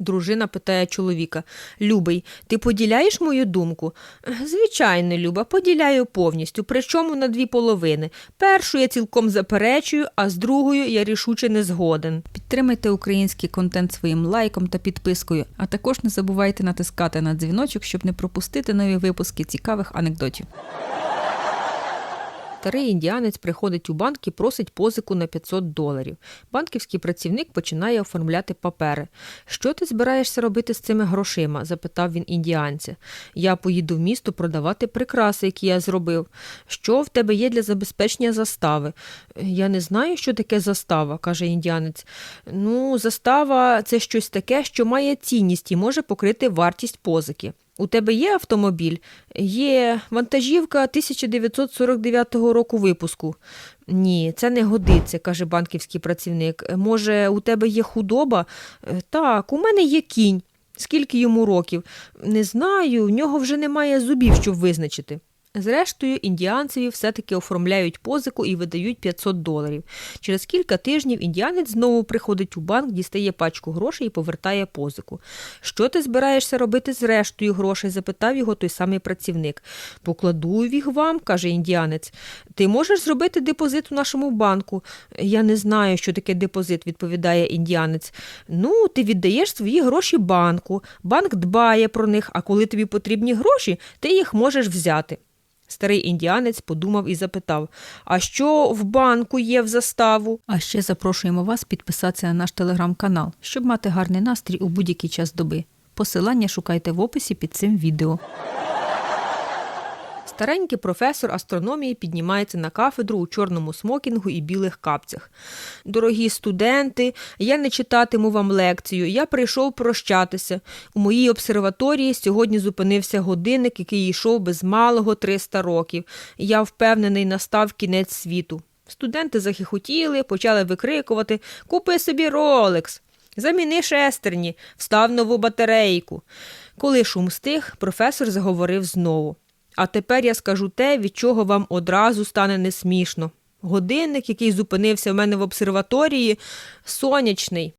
Дружина питає чоловіка Любий, ти поділяєш мою думку? Звичайно, Люба, поділяю повністю, причому на дві половини. Першу я цілком заперечую, а з другою я рішуче не згоден. Підтримайте український контент своїм лайком та підпискою, а також не забувайте натискати на дзвіночок, щоб не пропустити нові випуски цікавих анекдотів. Старий індіанець приходить у банк і просить позику на 500 доларів. Банківський працівник починає оформляти папери. Що ти збираєшся робити з цими грошима? запитав він індіанця. Я поїду в місто продавати прикраси, які я зробив. Що в тебе є для забезпечення застави? Я не знаю, що таке застава, каже індіанець. Ну, застава це щось таке, що має цінність і може покрити вартість позики. У тебе є автомобіль? Є вантажівка 1949 року випуску. Ні, це не годиться, каже банківський працівник. Може, у тебе є худоба? «Е, Так, у мене є кінь. Скільки йому років? Не знаю, в нього вже немає зубів, щоб визначити. Зрештою, індіанцеві все-таки оформляють позику і видають 500 доларів. Через кілька тижнів індіанець знову приходить у банк, дістає пачку грошей і повертає позику. Що ти збираєшся робити з рештою грошей? запитав його той самий працівник. Покладу їх вам, каже індіанець. Ти можеш зробити депозит у нашому банку? Я не знаю, що таке депозит, відповідає індіанець. Ну, ти віддаєш свої гроші банку. Банк дбає про них, а коли тобі потрібні гроші, ти їх можеш взяти. Старий індіанець подумав і запитав: А що в банку є в заставу? А ще запрошуємо вас підписатися на наш телеграм-канал, щоб мати гарний настрій у будь-який час доби. Посилання шукайте в описі під цим відео. Старенький професор астрономії піднімається на кафедру у чорному смокінгу і білих капцях. Дорогі студенти, я не читатиму вам лекцію, я прийшов прощатися. У моїй обсерваторії сьогодні зупинився годинник, який йшов без малого 300 років. Я впевнений, настав кінець світу. Студенти захихотіли, почали викрикувати Купи собі Ролекс. Заміни шестерні, встав нову батарейку. Коли шум стих, професор заговорив знову. А тепер я скажу те, від чого вам одразу стане несмішно. Годинник, який зупинився в мене в обсерваторії, сонячний.